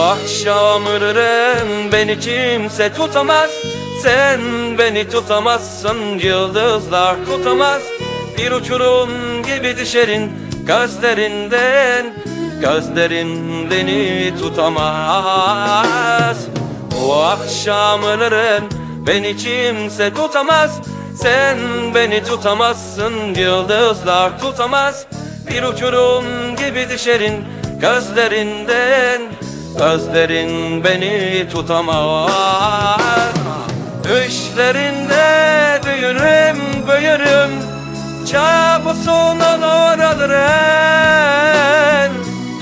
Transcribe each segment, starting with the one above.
akşam ölürüm beni kimse tutamaz. Sen beni tutamazsın yıldızlar tutamaz. Bir uçurum gibi düşerin gözlerinden Gözlerin beni tutamaz. O akşam ölürüm beni kimse tutamaz. Sen beni tutamazsın yıldızlar tutamaz. Bir uçurum gibi düşerin gözlerinden Gözlerin beni tutamaz. Düşlerinde büyürüm büyürüm. Kabusun olur alırım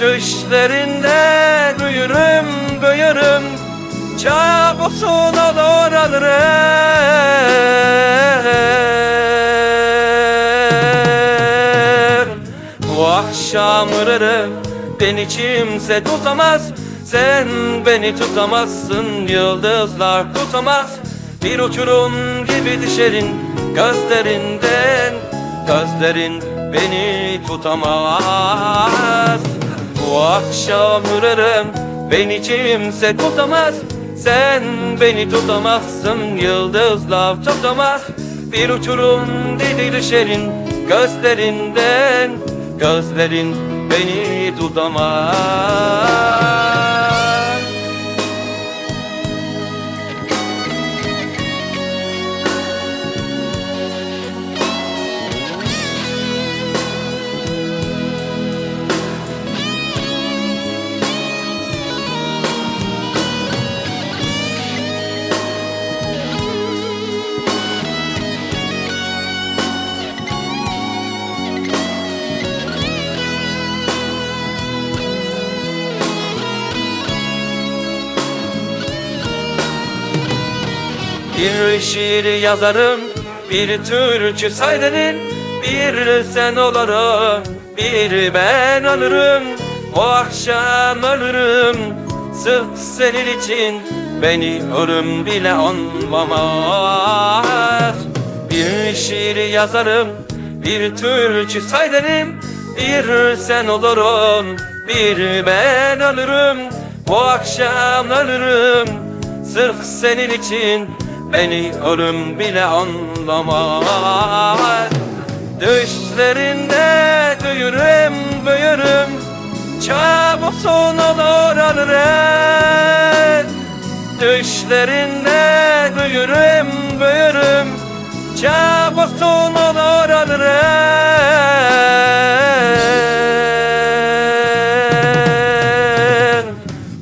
Düşlerinde büyürüm büyürüm. Kabusun olur alırım Bu akşam ırırım Beni kimse tutamaz Sen beni tutamazsın Yıldızlar tutamaz. Bir uçurum gibi düşerin Gözlerinden. Gözlerin beni tutamaz. Bu akşam ürürüm Beni kimse tutamaz. Sen beni tutamazsın Yıldızlar tutamaz. Bir uçurum dedi düşerin Gözlerinden. Gözlerin beni tutamaz Bir şiir yazarım, bir türkü saydenin Bir sen olurum, bir ben ölürüm O akşam ölürüm, sırf senin için. Beni ölüm bile anlamaz. Bir şiir yazarım, bir türkü saydenim. Bir sen olurum, bir ben ölürüm O akşam ölürüm Sırf senin için beni ölüm bile anlamaz. Düşlerinde büyürüm büyürüm. Kabusun olur alırım. Düşlerinde büyürüm büyürüm. Kabusun olur alırım.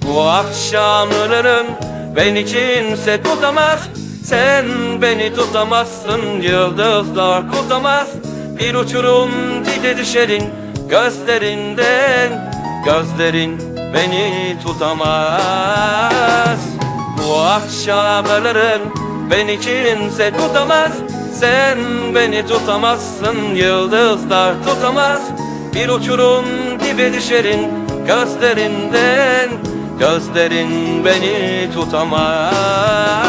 Bu akşam ölürüm. Beni kimse tutamaz Sen beni tutamazsın Yıldızlar tutamaz Bir uçurum dide düşerin Gözlerinden. Gözlerin beni tutamaz. Bu akşam ölürüm Beni kimse tutamaz. Sen beni tutamazsın Yıldızlar tutamaz. Bir uçurum dibe düşerin Gözlerinden. Gözlerin beni tutamaz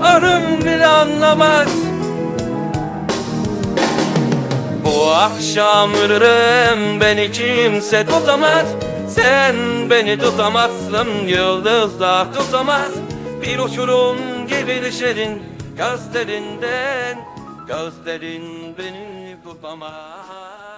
ölüm bile anlamaz. Bu akşam ölürüm Beni kimse tutamaz. Sen beni tutamazsın Yıldızlar tutamaz. Bir uçurum gibi düşerin Gözlerinden Gözlerin beni tutamaz